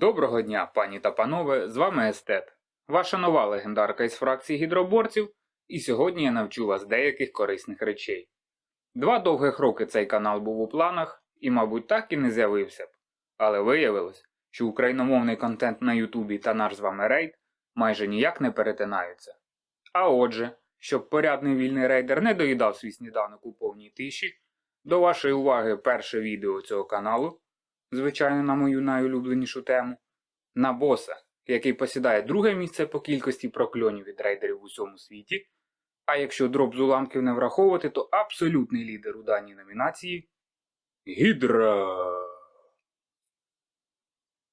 Доброго дня, пані та панове, з вами Естет, ваша нова легендарка із фракції гідроборців, і сьогодні я навчу вас деяких корисних речей. Два довгих роки цей канал був у планах і, мабуть, так і не з'явився б, але виявилось, що україномовний контент на Ютубі та наш з вами рейд майже ніяк не перетинаються. А отже, щоб порядний вільний рейдер не доїдав свій сніданок у повній тиші, до вашої уваги перше відео цього каналу звичайно, на мою найулюбленішу тему, на боса, який посідає друге місце по кількості прокльонів від рейдерів в усьому світі. А якщо дроп з уламків не враховувати, то абсолютний лідер у даній номінації Гідра.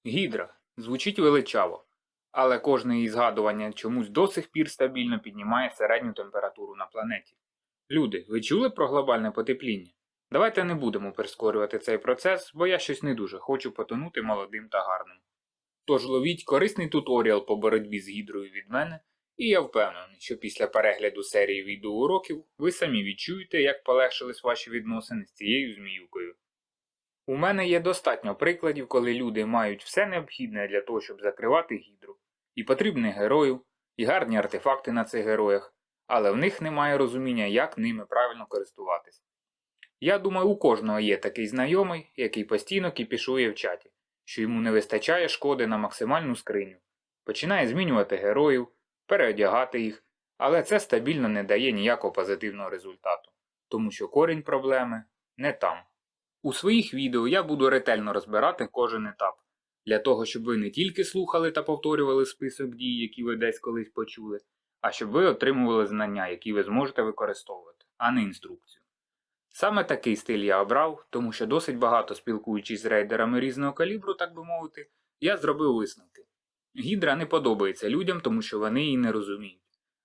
Гідра звучить величаво, але кожне її згадування чомусь до сих пір стабільно піднімає середню температуру на планеті. Люди, ви чули про глобальне потепління? Давайте не будемо прискорювати цей процес, бо я щось не дуже хочу потонути молодим та гарним. Тож ловіть корисний туторіал по боротьбі з гідрою від мене, і я впевнений, що після перегляду серії відеоуроків ви самі відчуєте, як полегшились ваші відносини з цією зміюкою. У мене є достатньо прикладів, коли люди мають все необхідне для того, щоб закривати гідру, і потрібних героїв, і гарні артефакти на цих героях, але в них немає розуміння, як ними правильно користуватись. Я думаю, у кожного є такий знайомий, який постійно кіпішує в чаті, що йому не вистачає шкоди на максимальну скриню, починає змінювати героїв, переодягати їх, але це стабільно не дає ніякого позитивного результату, тому що корінь проблеми не там. У своїх відео я буду ретельно розбирати кожен етап, для того, щоб ви не тільки слухали та повторювали список дій, які ви десь колись почули, а щоб ви отримували знання, які ви зможете використовувати, а не інструкцію. Саме такий стиль я обрав, тому що досить багато спілкуючись з рейдерами різного калібру, так би мовити, я зробив висновки. Гідра не подобається людям, тому що вони її не розуміють,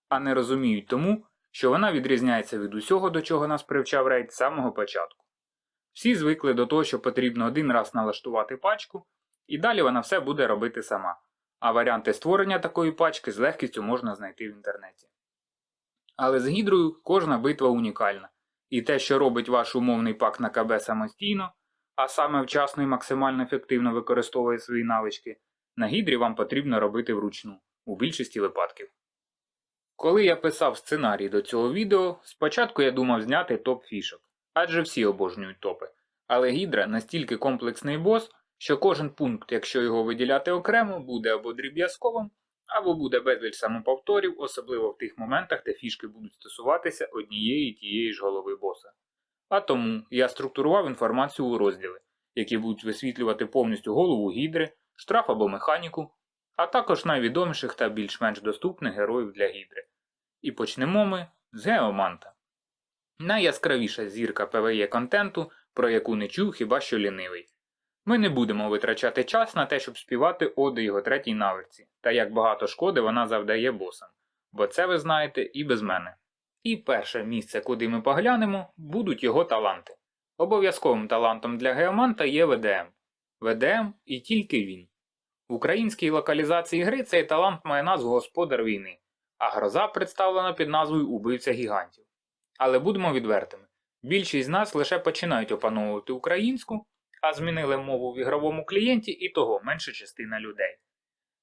а не розуміють тому, що вона відрізняється від усього, до чого нас привчав рейд з самого початку. Всі звикли до того, що потрібно один раз налаштувати пачку, і далі вона все буде робити сама, а варіанти створення такої пачки з легкістю можна знайти в інтернеті. Але з гідрою кожна битва унікальна. І те, що робить ваш умовний пак на КБ самостійно, а саме вчасно і максимально ефективно використовує свої навички, на гідрі вам потрібно робити вручну, у більшості випадків. Коли я писав сценарій до цього відео, спочатку я думав зняти топ фішок, адже всі обожнюють топи. Але гідра настільки комплексний бос, що кожен пункт, якщо його виділяти окремо, буде або дріб'язковим, або буде безліч самоповторів, особливо в тих моментах, де фішки будуть стосуватися однієї тієї ж голови боса. А тому я структурував інформацію у розділи, які будуть висвітлювати повністю голову гідри, штраф або механіку, а також найвідоміших та більш-менш доступних героїв для гідри. І почнемо ми з Геоманта. Найяскравіша зірка ПВЕ контенту, про яку не чув хіба що лінивий. Ми не будемо витрачати час на те, щоб співати оди його третій навичці, та як багато шкоди вона завдає босам, бо це ви знаєте і без мене. І перше місце, куди ми поглянемо, будуть його таланти. Обов'язковим талантом для геоманта є ВДМ. ВДМ і тільки він. В українській локалізації гри цей талант має назву Господар війни, а гроза представлена під назвою Убивця гігантів. Але будемо відвертими. Більшість з нас лише починають опановувати українську, а змінили мову в ігровому клієнті і того менша частина людей.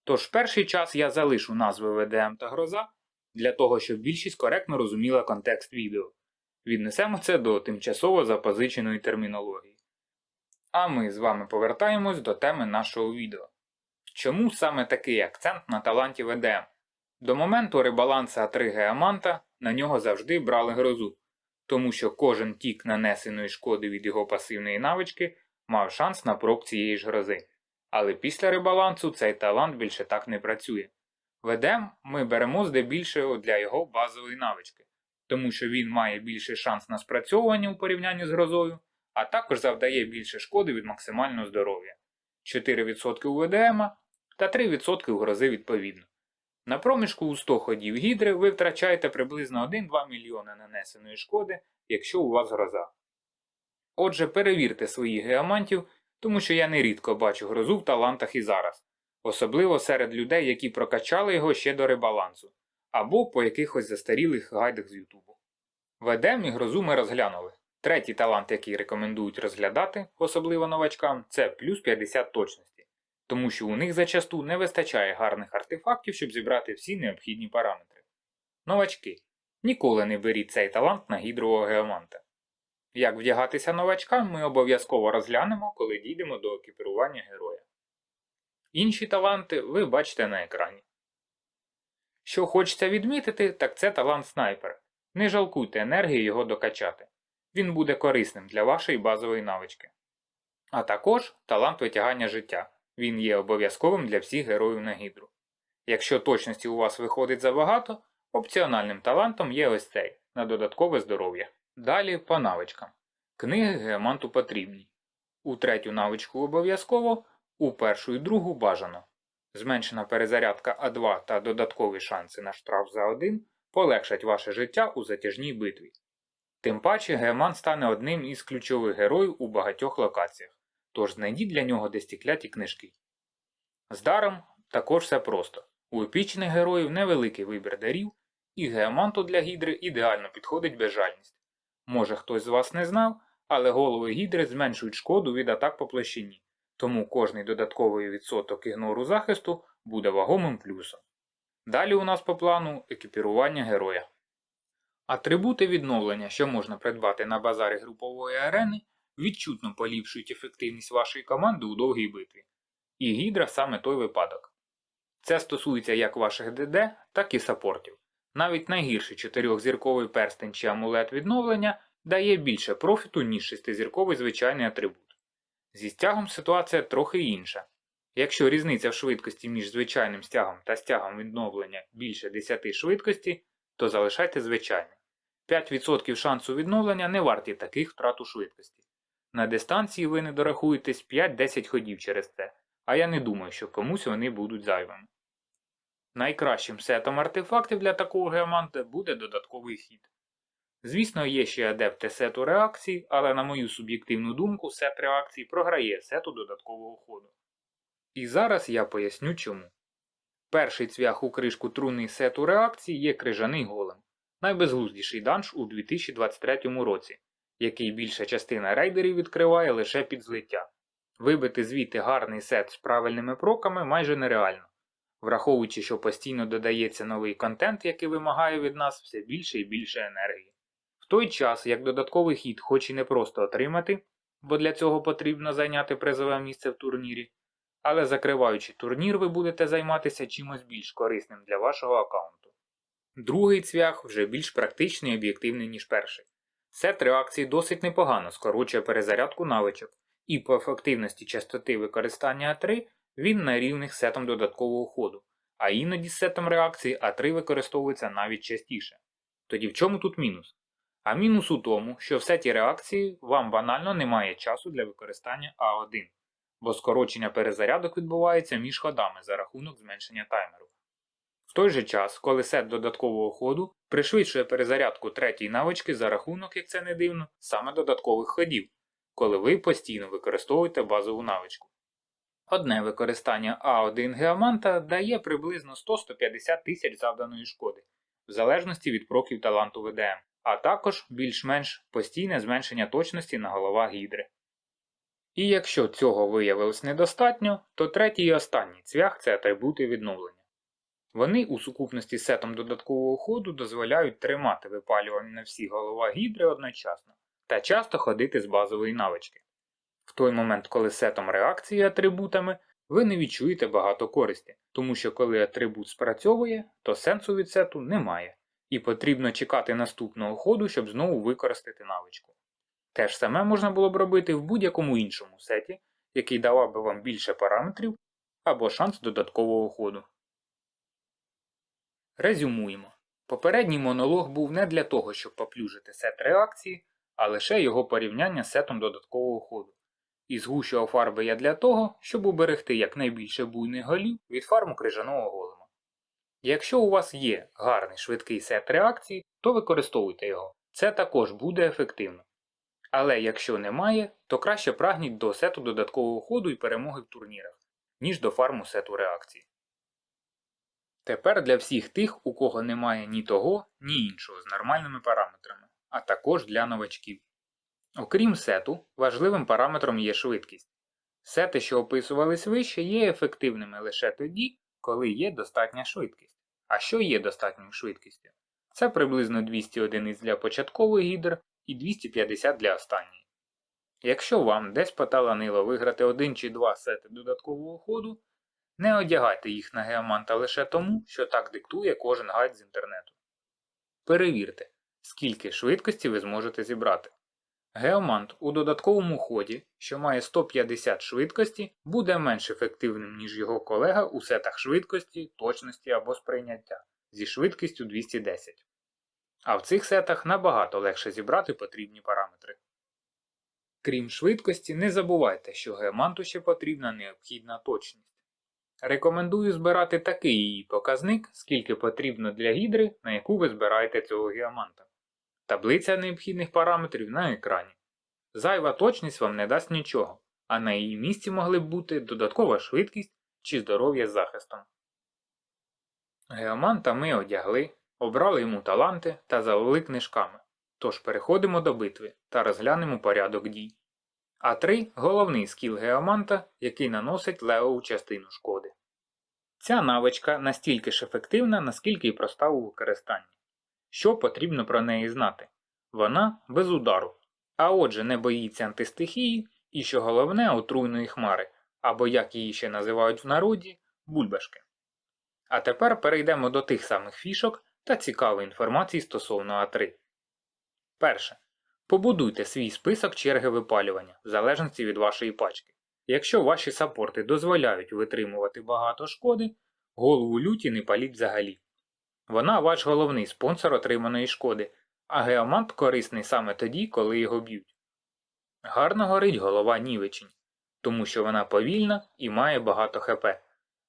Тож перший час я залишу назви ВДМ та гроза для того, щоб більшість коректно розуміла контекст відео. Віднесемо це до тимчасово запозиченої термінології. А ми з вами повертаємось до теми нашого відео. Чому саме такий акцент на таланті ВДМ? До моменту ребаланса 3 геоманта на нього завжди брали грозу, тому що кожен тік нанесеної шкоди від його пасивної навички мав шанс на проб цієї ж грози. Але після ребалансу цей талант більше так не працює. Ведем ми беремо здебільшого для його базової навички, тому що він має більший шанс на спрацьовування у порівнянні з грозою, а також завдає більше шкоди від максимального здоров'я 4% у ВДМ та 3% у грози відповідно. На проміжку у 100 ходів гідри ви втрачаєте приблизно 1-2 мільйони нанесеної шкоди, якщо у вас гроза. Отже, перевірте своїх геомантів, тому що я нерідко бачу грозу в талантах і зараз, особливо серед людей, які прокачали його ще до ребалансу, або по якихось застарілих гайдах з Ютубу. Ведем і грозу ми розглянули. Третій талант, який рекомендують розглядати, особливо новачкам, це плюс 50 точності. тому що у них зачасту не вистачає гарних артефактів, щоб зібрати всі необхідні параметри. Новачки. Ніколи не беріть цей талант на гідрового геоманта. Як вдягатися новачкам, ми обов'язково розглянемо, коли дійдемо до екіпірування героя. Інші таланти ви бачите на екрані. Що хочеться відмітити, так це талант снайпер. Не жалкуйте енергії його докачати. Він буде корисним для вашої базової навички. А також талант витягання життя. Він є обов'язковим для всіх героїв на гідру. Якщо точності у вас виходить забагато, опціональним талантом є ось цей на додаткове здоров'я. Далі по навичкам. Книги геоманту потрібні. У третю навичку обов'язково, у першу і другу бажано. Зменшена перезарядка А2 та додаткові шанси на штраф за 1 полегшать ваше життя у затяжній битві. Тим паче геомант стане одним із ключових героїв у багатьох локаціях, тож знайдіть для нього десятикляті книжки. З даром також все просто. У епічних героїв невеликий вибір дарів, і геоманту для гідри ідеально підходить безжальність. Може хтось з вас не знав, але голови гідри зменшують шкоду від атак по площині, тому кожний додатковий відсоток ігнору захисту буде вагомим плюсом. Далі у нас по плану екіпірування героя. Атрибути відновлення, що можна придбати на базарі групової арени, відчутно поліпшують ефективність вашої команди у довгій битві. І гідра саме той випадок. Це стосується як ваших ДД, так і саппортів. Навіть найгірший чотирьохзірковий перстень чи амулет відновлення дає більше профіту, ніж шестизірковий звичайний атрибут. Зі стягом ситуація трохи інша. Якщо різниця в швидкості між звичайним стягом та стягом відновлення більше 10 швидкості, то залишайте звичайне. 5% шансу відновлення не варті таких втрат у швидкості. На дистанції ви не дорахуєтесь 5-10 ходів через це, а я не думаю, що комусь вони будуть зайвими. Найкращим сетом артефактів для такого геоманта буде додатковий хід. Звісно, є ще адепти сету реакцій, але на мою суб'єктивну думку, сет реакцій програє сету додаткового ходу. І зараз я поясню чому. Перший цвях у кришку труни сету реакцій є крижаний голем, найбезглуздіший данж у 2023 році, який більша частина рейдерів відкриває лише під злиття. Вибити звідти гарний сет з правильними проками майже нереально, враховуючи, що постійно додається новий контент, який вимагає від нас все більше і більше енергії. В той час, як додатковий хід хоч і не просто отримати, бо для цього потрібно зайняти призове місце в турнірі, але закриваючи турнір, ви будете займатися чимось більш корисним для вашого аккаунту. Другий цвях вже більш практичний і об'єктивний, ніж перший. Сет реакції досить непогано скорочує перезарядку навичок, і по ефективності частоти використання А3 він на рівних з сетом додаткового ходу, а іноді з сетом реакції А3 використовується навіть частіше. Тоді в чому тут мінус? А мінус у тому, що в сеті реакції вам банально немає часу для використання А1, бо скорочення перезарядок відбувається між ходами за рахунок зменшення таймеру. В той же час, коли сет додаткового ходу пришвидшує перезарядку третій навички за рахунок, як це не дивно, саме додаткових ходів, коли ви постійно використовуєте базову навичку. Одне використання А1 геоманта дає приблизно 100-150 тисяч завданої шкоди, в залежності від проків таланту ВДМ, а також більш-менш постійне зменшення точності на голова гідри. І якщо цього виявилось недостатньо, то третій і останній цвях це атрибути відновлення. Вони у сукупності з сетом додаткового ходу дозволяють тримати випалювання на всі голова гідри одночасно та часто ходити з базової навички. В той момент, коли сетом реакції атрибутами, ви не відчуєте багато користі, тому що коли атрибут спрацьовує, то сенсу від сету немає, і потрібно чекати наступного ходу, щоб знову використати навичку. Те ж саме можна було б робити в будь-якому іншому сеті, який давав би вам більше параметрів або шанс додаткового ходу. Резюмуємо. Попередній монолог був не для того, щоб поплюжити сет реакції, а лише його порівняння з сетом додаткового ходу. І згущував фарби я для того, щоб уберегти якнайбільше буйних голів від фарму крижаного голема. Якщо у вас є гарний швидкий сет реакцій, то використовуйте його. Це також буде ефективно. Але якщо немає, то краще прагніть до сету додаткового ходу і перемоги в турнірах, ніж до фарму сету реакцій. Тепер для всіх тих, у кого немає ні того, ні іншого з нормальними параметрами, а також для новачків. Окрім сету, важливим параметром є швидкість. Сети, що описувались вище, є ефективними лише тоді, коли є достатня швидкість. А що є достатньою швидкістю? Це приблизно 200 одиниць для початкових гідр і 250 для останньої. Якщо вам десь поталанило виграти один чи два сети додаткового ходу, не одягайте їх на геоманта лише тому, що так диктує кожен гайд з інтернету. Перевірте, скільки швидкості ви зможете зібрати. Геомант у додатковому ході, що має 150 швидкості, буде менш ефективним, ніж його колега у сетах швидкості, точності або сприйняття зі швидкістю 210. А в цих сетах набагато легше зібрати потрібні параметри. Крім швидкості, не забувайте, що геоманту ще потрібна необхідна точність. Рекомендую збирати такий її показник, скільки потрібно для гідри, на яку ви збираєте цього геоманта. Таблиця необхідних параметрів на екрані. Зайва точність вам не дасть нічого, а на її місці могли б бути додаткова швидкість чи здоров'я з захистом. Геоманта ми одягли, обрали йому таланти та завели книжками. Тож переходимо до битви та розглянемо порядок дій. А3 головний скіл геоманта, який наносить левову частину шкоди. Ця навичка настільки ж ефективна, наскільки й проста у використанні. Що потрібно про неї знати? Вона без удару, а отже не боїться антистихії і, що головне, отруйної хмари, або як її ще називають в народі, бульбашки. А тепер перейдемо до тих самих фішок та цікавої інформації стосовно А3. Перше. Побудуйте свій список черги випалювання в залежності від вашої пачки. Якщо ваші саппорти дозволяють витримувати багато шкоди, голову люті не паліть взагалі. Вона ваш головний спонсор отриманої шкоди, а геомант корисний саме тоді, коли його б'ють. Гарно горить голова нівечень, тому що вона повільна і має багато хп,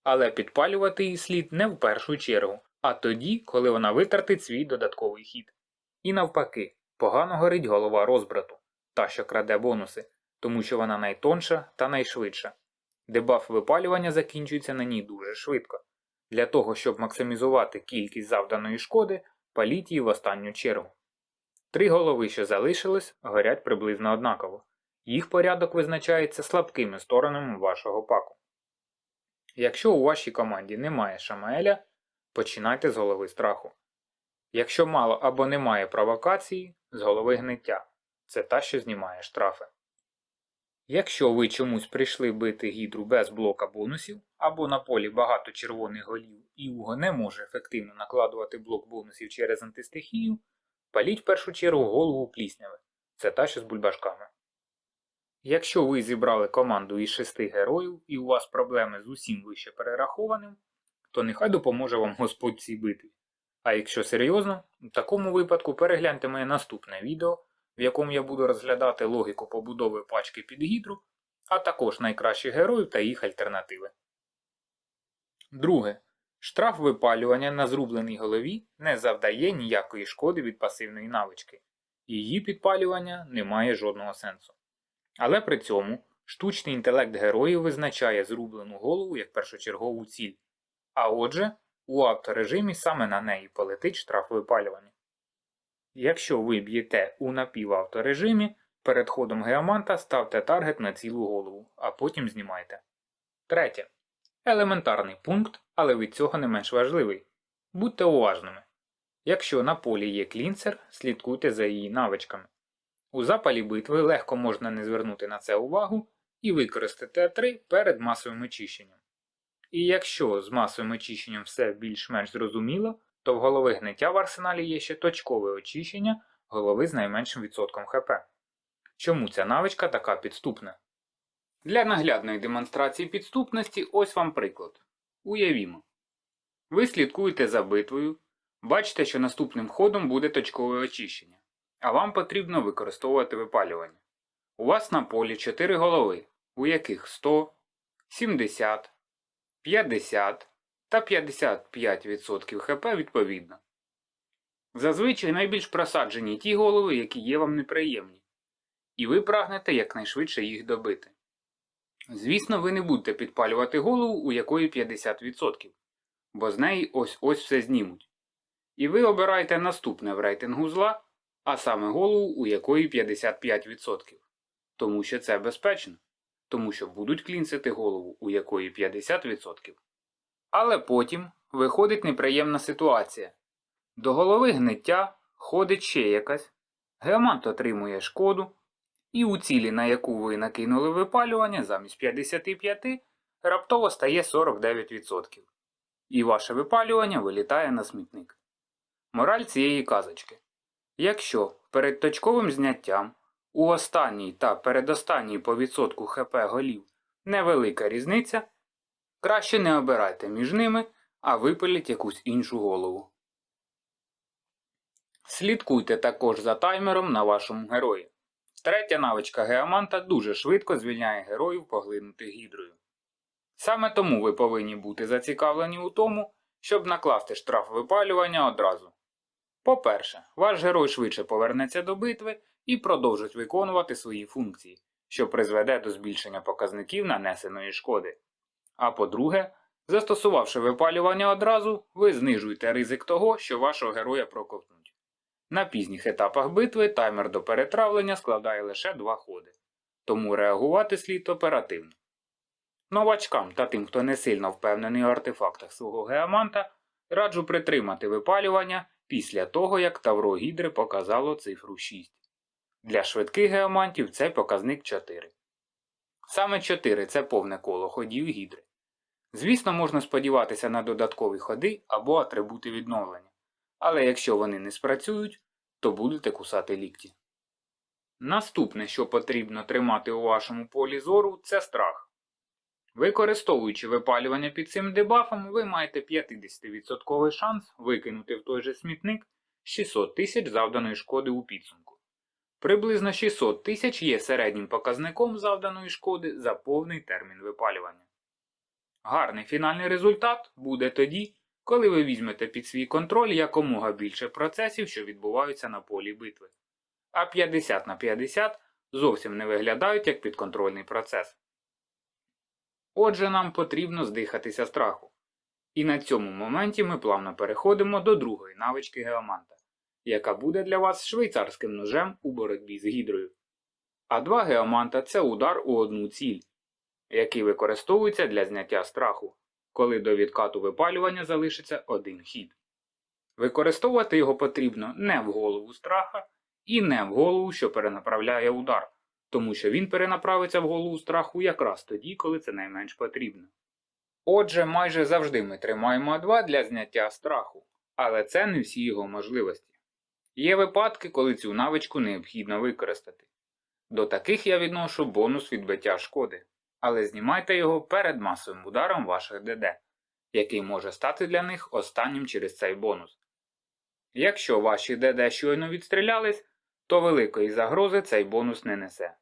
але підпалювати її слід не в першу чергу, а тоді, коли вона витратить свій додатковий хід. І навпаки, погано горить голова розбрату, та що краде бонуси, тому що вона найтонша та найшвидша. Дебаф випалювання закінчується на ній дуже швидко. Для того, щоб максимізувати кількість завданої шкоди, паліть її в останню чергу. Три голови, що залишились, горять приблизно однаково. Їх порядок визначається слабкими сторонами вашого паку. Якщо у вашій команді немає Шамаеля, починайте з голови страху. Якщо мало або немає провокації, з голови гниття. Це та, що знімає штрафи. Якщо ви чомусь прийшли бити гідру без блока бонусів, або на полі багато червоних голів і Уго не може ефективно накладувати блок бонусів через антистихію, паліть в першу чергу голову плісняви. Це та, що з бульбашками. Якщо ви зібрали команду із шести героїв і у вас проблеми з усім вище перерахованим, то нехай допоможе вам Господь цій битві. А якщо серйозно, в такому випадку перегляньте моє наступне відео, в якому я буду розглядати логіку побудови пачки під гідру, а також найкращих героїв та їх альтернативи. Друге. Штраф випалювання на зрубленій голові не завдає ніякої шкоди від пасивної навички. Її підпалювання не має жодного сенсу. Але при цьому штучний інтелект героїв визначає зрублену голову як першочергову ціль. А отже, у авторежимі саме на неї полетить штраф випалювання. Якщо ви б'єте у напівавторежимі, перед ходом геоманта ставте таргет на цілу голову, а потім знімайте. Третє. Елементарний пункт, але від цього не менш важливий. Будьте уважними. Якщо на полі є клінцер, слідкуйте за її навичками. У запалі битви легко можна не звернути на це увагу і використати А3 перед масовим очищенням. І якщо з масовим очищенням все більш-менш зрозуміло, то в голови гниття в арсеналі є ще точкове очищення голови з найменшим відсотком ХП. Чому ця навичка така підступна? Для наглядної демонстрації підступності ось вам приклад. Уявімо. Ви слідкуєте за битвою, бачите, що наступним ходом буде точкове очищення, а вам потрібно використовувати випалювання. У вас на полі 4 голови, у яких 100, 70, 50 та 55% ХП відповідно. Зазвичай найбільш просаджені ті голови, які є вам неприємні, і ви прагнете якнайшвидше їх добити. Звісно, ви не будете підпалювати голову, у якої 50%, бо з неї ось ось все знімуть. І ви обираєте наступне в рейтингу зла, а саме голову, у якої 55%, тому що це безпечно. тому що будуть клінцити голову, у якої 50%. Але потім виходить неприємна ситуація. До голови гниття ходить ще якась, геомант отримує шкоду, і у цілі, на яку ви накинули випалювання, замість 55 раптово стає 49%. І ваше випалювання вилітає на смітник. Мораль цієї казочки. Якщо перед точковим зняттям у останній та передостанній по відсотку ХП голів невелика різниця, краще не обирайте між ними, а випиліть якусь іншу голову. Слідкуйте також за таймером на вашому герої. Третя навичка геоманта дуже швидко звільняє героїв поглинутих гідрою. Саме тому ви повинні бути зацікавлені у тому, щоб накласти штраф випалювання одразу. По-перше, ваш герой швидше повернеться до битви і продовжить виконувати свої функції, що призведе до збільшення показників нанесеної шкоди. А по-друге, застосувавши випалювання одразу, ви знижуєте ризик того, що вашого героя проковтнуть. На пізніх етапах битви таймер до перетравлення складає лише два ходи, тому реагувати слід оперативно. Новачкам та тим, хто не сильно впевнений у артефактах свого геоманта, раджу притримати випалювання після того, як Тавро Гідри показало цифру 6. Для швидких геомантів це показник 4. Саме 4 це повне коло ходів гідри. Звісно, можна сподіватися на додаткові ходи або атрибути відновлення, але якщо вони не спрацюють, то будете кусати лікті. Наступне, що потрібно тримати у вашому полі зору, це страх. Використовуючи випалювання під цим дебафом, ви маєте 50% шанс викинути в той же смітник 600 тисяч завданої шкоди у підсумку. Приблизно 600 тисяч є середнім показником завданої шкоди за повний термін випалювання. Гарний фінальний результат буде тоді, коли ви візьмете під свій контроль якомога більше процесів, що відбуваються на полі битви. А 50 на 50 зовсім не виглядають як підконтрольний процес. Отже, нам потрібно здихатися страху. І на цьому моменті ми плавно переходимо до другої навички геоманта, яка буде для вас швейцарським ножем у боротьбі з гідрою. А два геоманта це удар у одну ціль, який використовується для зняття страху, коли до відкату випалювання залишиться один хід. Використовувати його потрібно не в голову страха і не в голову, що перенаправляє удар тому що він перенаправиться в голову страху якраз тоді, коли це найменш потрібно. Отже, майже завжди ми тримаємо А2 для зняття страху, але це не всі його можливості. Є випадки, коли цю навичку необхідно використати. До таких я відношу бонус відбиття шкоди, але знімайте його перед масовим ударом ваших ДД, який може стати для них останнім через цей бонус. Якщо ваші ДД щойно відстрілялись, то великої загрози цей бонус не несе.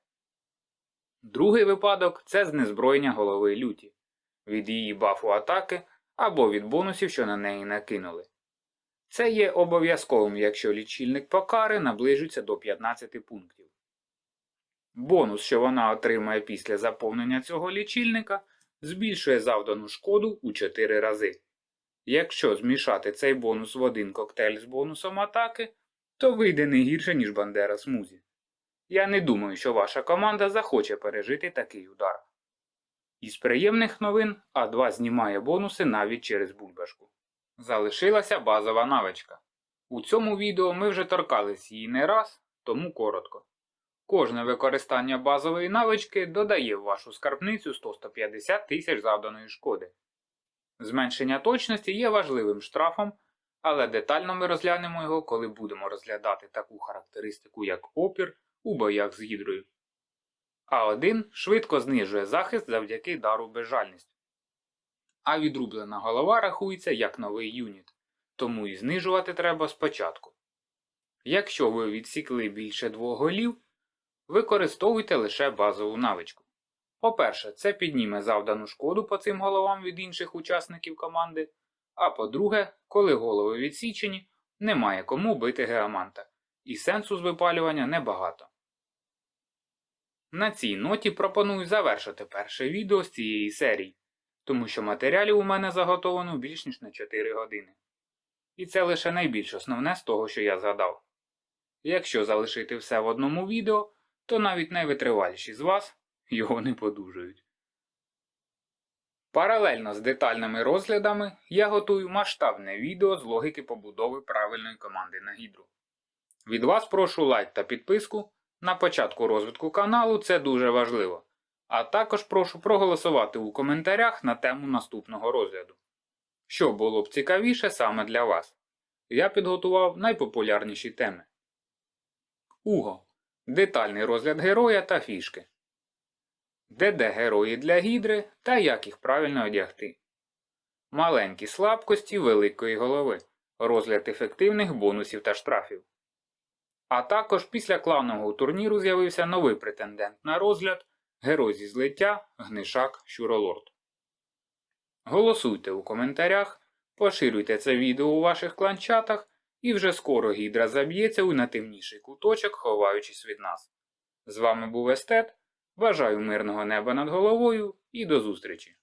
Другий випадок це знезброєння голови люті від її бафу атаки або від бонусів, що на неї накинули. Це є обов'язковим, якщо лічильник покари наближується до 15 пунктів. Бонус, що вона отримає після заповнення цього лічильника, збільшує завдану шкоду у 4 рази. Якщо змішати цей бонус в один коктейль з бонусом атаки, то вийде не гірше, ніж Бандера Смузі. Я не думаю, що ваша команда захоче пережити такий удар. Із приємних новин А2 знімає бонуси навіть через бульбашку. Залишилася базова навичка. У цьому відео ми вже торкались її не раз, тому коротко. Кожне використання базової навички додає в вашу скарбницю 100-150 тисяч завданої шкоди. Зменшення точності є важливим штрафом, але детально ми розглянемо його, коли будемо розглядати таку характеристику, як опір у боях з гідрою. А1 швидко знижує захист завдяки дару безжальність. А відрублена голова рахується як новий юніт, тому і знижувати треба спочатку. Якщо ви відсікли більше двох голів, використовуйте лише базову навичку. По-перше, це підніме завдану шкоду по цим головам від інших учасників команди. А по-друге, коли голови відсічені, немає кому бити геоманта, і сенсу з випалювання небагато. На цій ноті пропоную завершити перше відео з цієї серії, тому що матеріалів у мене заготовано більш ніж на 4 години. І це лише найбільш основне з того, що я згадав. Якщо залишити все в одному відео, то навіть найвитриваліші з вас його не подужають. Паралельно з детальними розглядами я готую масштабне відео з логіки побудови правильної команди на гідру. Від вас прошу лайк та підписку. На початку розвитку каналу це дуже важливо. А також прошу проголосувати у коментарях на тему наступного розгляду. Що було б цікавіше саме для вас. Я підготував найпопулярніші теми. Уго. Детальний розгляд героя та фішки. Де герої для гідри та як їх правильно одягти. Маленькі слабкості великої голови. Розгляд ефективних бонусів та штрафів. А також після кланового турніру з'явився новий претендент на розгляд герой зі злиття Гнишак Щуролорд. Голосуйте у коментарях, поширюйте це відео у ваших кланчатах і вже скоро гідра заб'ється у найтемніший куточок, ховаючись від нас. З вами був Естет. Бажаю мирного неба над головою і до зустрічі!